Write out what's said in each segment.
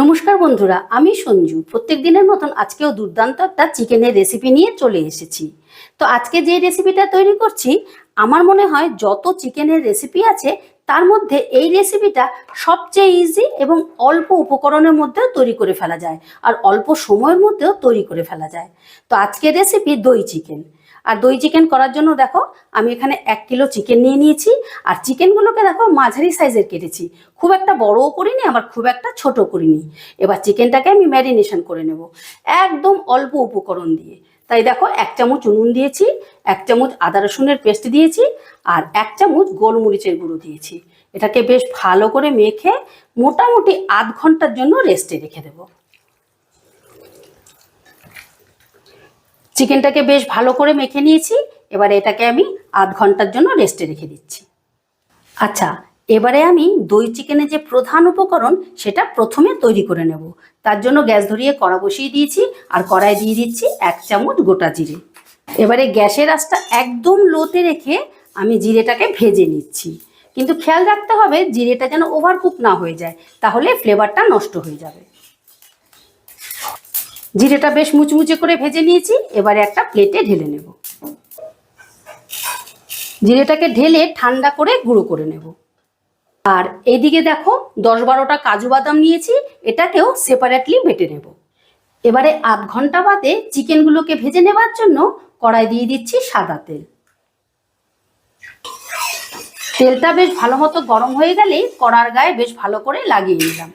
নমস্কার বন্ধুরা, আমি সঞ্জু। প্রত্যেক দিনের মতন আজকেও দুর্দান্ত একটা চিকেনের রেসিপি নিয়ে চলে এসেছি। তো আজকে যে রেসিপিটা তৈরি করছি, আমার মনে হয় যত চিকেনের রেসিপি আছে, তার মধ্যে এই রেসিপিটা সবচেয়ে ইজি এবং অল্প উপকরণের মধ্যেও তৈরি করে ফেলা যায়, আর অল্প সময়ের মধ্যেও তৈরি করে ফেলা যায়। তো আজকের রেসিপি দই চিকেন আর দই চিকেন করার জন্য দেখো, আমি এখানে এক কিলো চিকেন নিয়ে নিয়েছি। আর চিকেনগুলোকে দেখো, মাঝারি সাইজের কেটেছি। খুব একটা বড়ও করিনি, আবার খুব একটা ছোট করিনি। এবার চিকেনটাকে আমি ম্যারিনেশন করে নেব। একদম অল্প উপকরণ দিয়ে। তাই দেখো, এক চামচ নুন দিয়েছি, এক চামচ আদা রসুনের পেস্ট দিয়েছি, আর এক চামচ গোলমরিচের গুঁড়ো দিয়েছি। এটাকে বেশ ভালো করে মেখে মোটামুটি আধ ঘণ্টার জন্য রেস্টে রেখে দেবো। চিকেনটাকে বেশ ভালো করে মেখে নিয়েছি। এবারে এটাকে আমি আধ ঘণ্টার জন্য রেস্টে রেখে দিচ্ছি। আচ্ছা এবারে আমি দই চিকেনের যে প্রধান উপকরণ, সেটা প্রথমে তৈরি করে নেব। তার জন্য গ্যাস ধরিয়ে কড়া বসিয়ে দিয়েছি আর কড়াই দিয়ে দিচ্ছি এক চামচ গোটা জিরে। এবারে গ্যাসের আঁচটা একদম লোতে রেখে আমি জিরেটাকে ভেজে নিচ্ছি। কিন্তু খেয়াল রাখতে হবে, জিরেটা যেন ওভারকুক না হয়ে যায়, তাহলে ফ্লেভারটা নষ্ট হয়ে যাবে। জিরেটা বেশ মুচমুচে করে ভেজে নিয়েছি, এবারে একটা প্লেটে ঢেলে নেব। জিরেটাকে ঢেলে ঠান্ডা করে গুঁড়ো করে নেব। আর এইদিকে দেখো, দশ বারোটা কাজু বাদাম নিয়েছি, এটাকেও সেপারেটলি বেটে নেব। এবারে আধ ঘণ্টা বাদে চিকেনগুলোকে ভেজে নেবার জন্য কড়াই দিয়ে দিচ্ছি সাদা তেল। তেলটা বেশ ভালো মতো গরম হয়ে গেলেই কড়ার গায়ে বেশ ভালো করে লাগিয়ে নিলাম।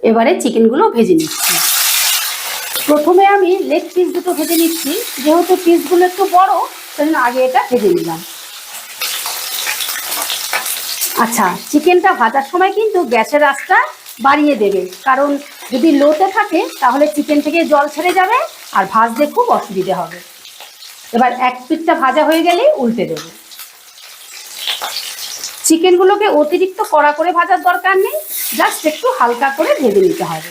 এবারে চিকেনগুলো ভেজে নিচ্ছি। প্রথমে আমি লেগ পিস দুটো ভেজে নিচ্ছি। যেহেতু পিসগুলো একটু বড়, সেজন্য আগে এটা ভেজে নিলাম। আচ্ছা চিকেনটা ভাজার সময় কিন্তু গ্যাসের আঁচটা বাড়িয়ে দেবে। কারণ যদি লোতে থাকে, তাহলে চিকেন থেকে জল ছেড়ে যাবে আর ভাজতে খুব অসুবিধে হবে। এবার এক পিঠটা ভাজা হয়ে গেলেই উল্টে দেবো। চিকেনগুলোকে অতিরিক্ত কড়া করে ভাজার দরকার নেই, জাস্ট একটু হালকা করে ভেজে নিতে হবে।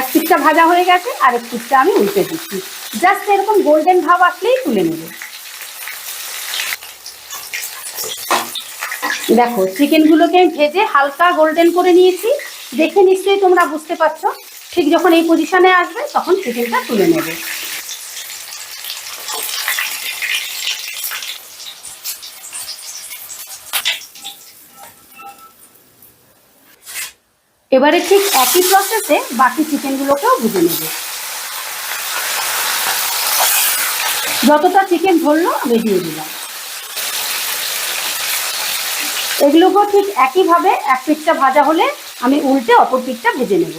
এক পিসটা ভাজা হয়ে গেছে, আর এক পিসটা আমি উল্টে দিচ্ছি। জাস্ট এরকম গোল্ডেন ভাব আসলেই তুলে নেব। দেখো, চিকেনগুলোকে আমি ভেজে হালকা গোল্ডেন করে নিয়েছি। দেখে নিশ্চয়ই তোমরা বুঝতে পারছ, ঠিক যখন এই পজিশানে আসবে, তখন চিকেনটা তুলে নেবে। এবারে ঠিক একই প্রসেসে বাকি চিকেনগুলোকেও ভেজে নেব। যতটা চিকেন ধরলো দিয়ে দিলাম। এগুলোকেও ঠিক একইভাবে এক পিঠটা ভাজা হলে আমি উল্টে অপর পিঠটা ভেজে নেব।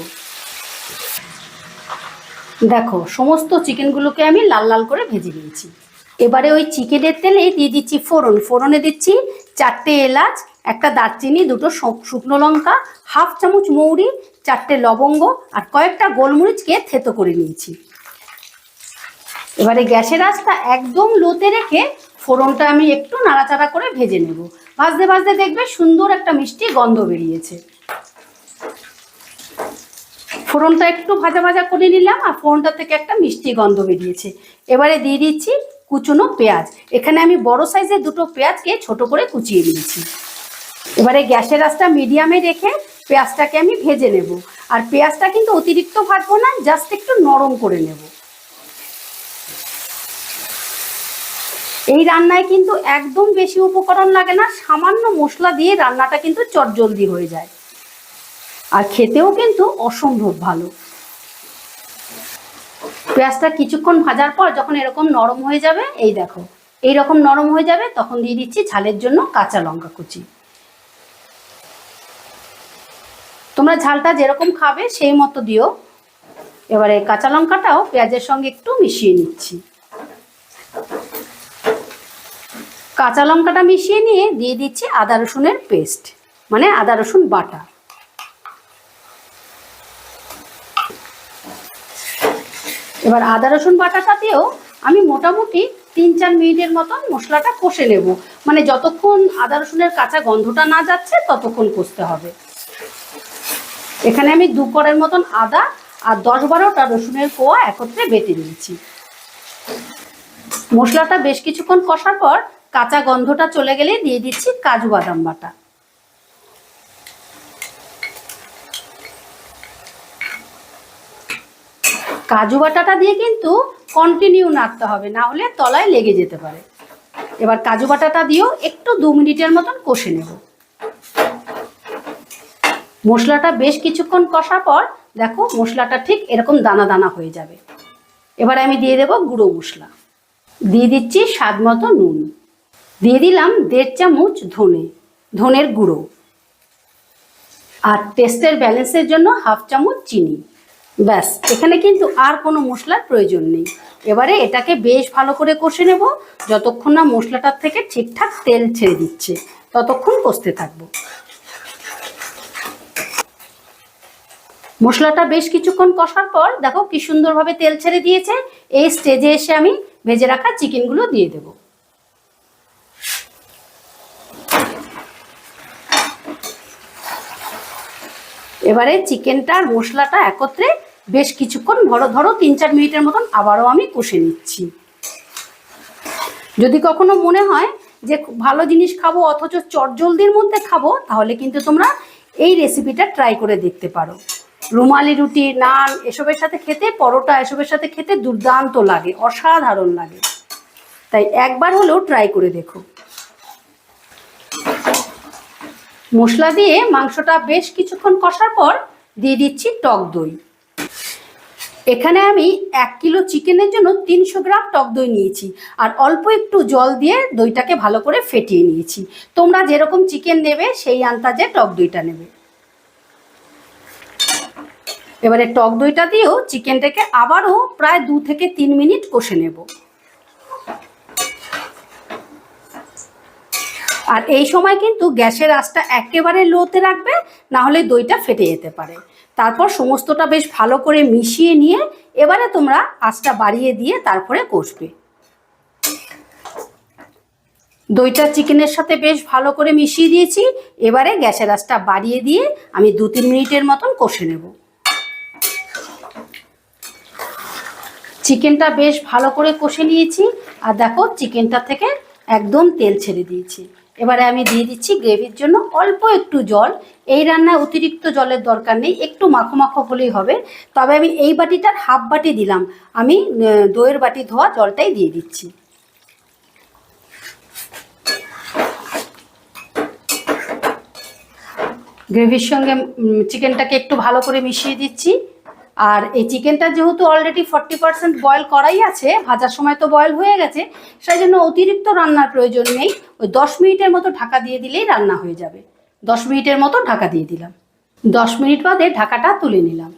দেখো, সমস্ত চিকেনগুলোকে আমি লাল লাল করে ভেজে নিয়েছি। এবারে ওই চিকেনের তেলে দিয়ে দিচ্ছি ফোড়ন। ফোড়নে দিচ্ছি চারটে এলাচ একটা দারচিনি, দুটো শুকনো লঙ্কা, হাফ চামচ মৌরি, চারটে লবঙ্গ আর কয়েকটা গোলমরিচকে থেতো করে নিয়েছি। এবারে গ্যাসের আঁচটা একদম লোতে রেখে ফোড়নটা আমি একটু নাড়াচাড়া করে ভেজে নেব। ভাজতে ভাজতে দেখবে সুন্দর একটা মিষ্টি গন্ধ বেরিয়েছে। ফোড়নটা একটু ভাজা ভাজা করে নিলাম আর ফোড়নটা থেকে একটা মিষ্টি গন্ধ বেরিয়েছে। এবারে দিয়ে দিচ্ছি কুচনো পেঁয়াজ। এখানে আমি বড় সাইজের দুটো পেঁয়াজকে ছোট করে কুচিয়ে নিয়েছি। এবারে গ্যাসের আঁচটা মিডিয়ামে রেখে পেঁয়াজটাকে আমি ভেজে নেব। আর পেঁয়াজটা কিন্তু অতিরিক্ত ভাজবো না, জাস্ট একটু নরম করে নেব। এই রান্নায় কিন্তু একদম বেশি উপকরণ লাগে না, সামান্য মশলা দিয়ে রান্নাটা কিন্তু চটজলদি হয়ে যায়। আর খেতেও কিন্তু অসম্ভব ভালো। পেঁয়াজটা কিছুক্ষণ ভাজার পর যখন এরকম নরম হয়ে যাবে, এই দেখো এই রকম নরম হয়ে যাবে, তখন দিয়ে দিচ্ছি ঝালের জন্য কাঁচা লঙ্কা কুচি। তোমরা ঝালটা যেরকম খাবে, সেই মতো দিও। এবারে কাঁচা লঙ্কাটাও পেঁয়াজের সঙ্গে একটু মিশিয়ে নিচ্ছি। কাঁচা লঙ্কাটা মিশিয়ে নিয়ে দিয়ে দিচ্ছি আদা রসুনের পেস্ট মানে আদা রসুন বাটা। এবার আদা রসুন বাটাটাতেও আমি মোটামুটি তিন চার মিনিটের মতন মশলাটা কষে নেব। মানে যতক্ষণ আদা রসুনের কাঁচা গন্ধটা না যাচ্ছে, ততক্ষণ কষতে হবে। এখানে আমি দু করের মতন আদা আর দশ বারোটা রসুনের কোয়া একত্রে বেটে নিয়েছি। মশলাটা বেশ কিছুক্ষণ কষার পর কাঁচা গন্ধটা চলে গেলে দিয়ে দিচ্ছি কাজু বাদাম বাটা। কাজু বাটাটা দিয়ে কিন্তু কন্টিনিউ নাড়তে হবে, না হলে তলায় লেগে যেতে পারে। এবার কাজু বাটাটা দিয়েও একটু দু মিনিটের মতন কষে নেব। মশলাটা বেশ কিছুক্ষণ কষার পর দেখো মশলাটা ঠিক এরকম দানা দানা হয়ে যাবে। এবার আমি দিয়ে দেব গুঁড়ো মশলা। দিয়ে দিচ্ছি স্বাদ মতো নুন। দিয়ে দিলাম দেড় চামচ ধনে, ধনের গুঁড়ো। আর টেস্টের ব্যালেন্সের জন্য হাফ চামচ চিনি। ব্যাস, এখানে কিন্তু আর কোনো মশলার প্রয়োজন নেই। এবারে এটাকে বেশ ভালো করে কষে নেব। যতক্ষণ না মশলাটার থেকে ঠিকঠাক তেল ছেড়ে দিচ্ছে, ততক্ষণ কষতে থাকব। মশলাটা বেশ কিছুক্ষণ কষার পর দেখো কি সুন্দরভাবে তেল ছেড়ে দিয়েছে। এই স্টেজে এসে আমি ভেজে রাখা চিকেনগুলো দিয়ে দেবো। এবারে চিকেনটা আর মশলাটা একত্রে বেশ কিছুক্ষণ ধরো ধরো তিন চার মিনিটের মতন আবারও আমি কষে নিচ্ছি। যদি কখনো মনে হয় যে ভালো জিনিস খাব অথচ চটজলদির মধ্যে খাব, তাহলে কিন্তু তোমরা এই রেসিপিটা ট্রাই করে দেখতে পারো। রুমালি রুটি, নান, এসবের সাথে খেতে পরোটা, এসবের সাথে খেতে দুর্দান্ত লাগে, অসাধারণ লাগে। তাই একবার হলেও ট্রাই করে দেখো। মশলা দিয়ে মাংসটা বেশ কিছুক্ষণ কষার পর দিয়ে দিচ্ছি টক দই। এখানে আমি এক কিলো চিকেনের জন্য তিনশো গ্রাম টক দই নিয়েছি আর অল্প একটু জল দিয়ে দইটাকে ভালো করে ফেটিয়ে নিয়েছি। তোমরা যেরকম চিকেন নেবে, সেই আন্দাজে টক দইটা নেবে। এবারে টক দইটা দিয়েও চিকেনটাকে আবারও প্রায় দু থেকে তিন মিনিট কষে নেব। আর এই সময় কিন্তু গ্যাসের আঁচটা একেবারে লোতে রাখবে, না হলে দইটা ফেটে যেতে পারে। তারপর সমস্তটা বেশ ভালো করে মিশিয়ে নিয়ে এবারে তোমরা আঁচটা বাড়িয়ে দিয়ে তারপরে কষবে। দইটা চিকেনের সাথে বেশ ভালো করে মিশিয়ে দিয়েছি। এবারে গ্যাসের আঁচটা বাড়িয়ে দিয়ে আমি দু তিন মিনিটের মতন কষে নেব। চিকেনটা বেশ ভালো করে কষে নিয়েছি। আর দেখো, চিকেনটা থেকে একদম তেল ছেড়ে দিয়েছি। এবারে আমি দিয়ে দিচ্ছি গ্রেভির জন্য অল্প একটু জল। এই রান্নায় অতিরিক্ত জলের দরকার নেই, একটু মাখো মাখো হলেই হবে। তবে আমি এই বাটিটার হাফ বাটি দিলাম। আমি দইয়ের বাটি ধোয়া জলটাই দিয়ে দিচ্ছি। গ্রেভির সঙ্গে চিকেনটাকে একটু ভালো করে মিশিয়ে দিচ্ছি। আর এই চিকেনটা যেহেতু অলরেডি ফর্টি পার্সেন্ট বয়েল করাই আছে, ভাজার সময় তো বয়েল হয়ে গেছে, সেই জন্য অতিরিক্ত রান্নার প্রয়োজন নেই। ওই দশ মিনিটের মতো ঢাকা দিয়ে দিলেই রান্না হয়ে যাবে। দশ মিনিটের মতো ঢাকা দিয়ে দিলাম। দশ মিনিট বাদে ঢাকাটা তুলে নিলাম।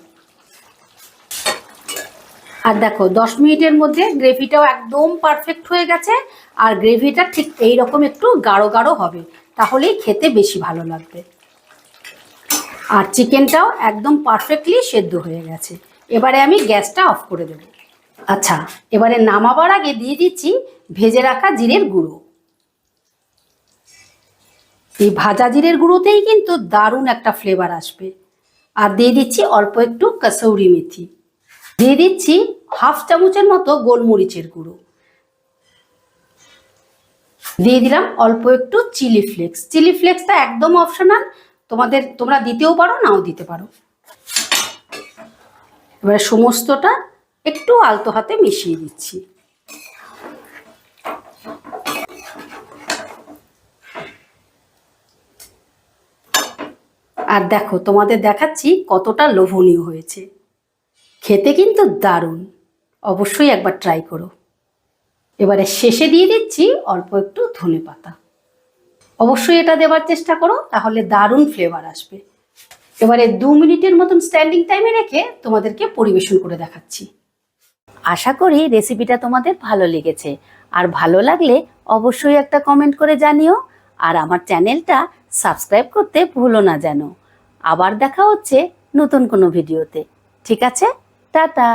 আর দেখো, দশ মিনিটের মধ্যে গ্রেভিটাও একদম পারফেক্ট হয়ে গেছে, আর গ্রেভিটা ঠিক এই রকম একটু গাঢ় গাঢ় হবে, তাহলেই খেতে বেশি ভালো লাগবে। আর চিকেনটাও একদম পারফেক্টলি সেদ্ধ হয়ে গেছে। এবারে আমি গ্যাসটা অফ করে দেব। আচ্ছা এবারে নামাবার আগে দিয়ে দিচ্ছি ভেজে রাখা জিরের গুঁড়ো। এই ভাজা জিরের গুঁড়োতেই কিন্তু দারুণ একটা ফ্লেভার আসবে। আর দিয়ে দিচ্ছি অল্প একটু কাসৌরি মেথি। দিয়ে দিচ্ছি হাফ চামচের মতো গোলমরিচের গুঁড়ো। দিয়ে দিলাম অল্প একটু চিলি ফ্লেক্স চিলি ফ্লেক্সটা একদম অপশনাল তোমাদের, তোমরা দিতেও পারো, নাও দিতে পারো। এবারে সমস্তটা একটু আলতো হাতে মিশিয়ে দিচ্ছি। আর দেখো, তোমাদের দেখাচ্ছি কতটা লোভনীয় হয়েছে। খেতে কিন্তু দারুণ। অবশ্যই একবার ট্রাই করো। এবারে শেষে দিয়ে দিচ্ছি অল্প একটু ধনে পাতা অবশ্যই এটা দেওয়ার চেষ্টা করো, তাহলে দারুণ ফ্লেভার আসবে। এবারে দু মিনিটের মতন স্ট্যান্ডিং টাইমে রেখে তোমাদেরকে পরিবেশন করে দেখাচ্ছি। আশা করি রেসিপিটা তোমাদের ভালো লেগেছে। আর ভালো লাগলে অবশ্যই একটা কমেন্ট করে জানিও, আর আমার চ্যানেলটা সাবস্ক্রাইব করতে ভুলো না যেন। আবার দেখা হচ্ছে নতুন কোনো ভিডিওতে ঠিক আছে? টাটা!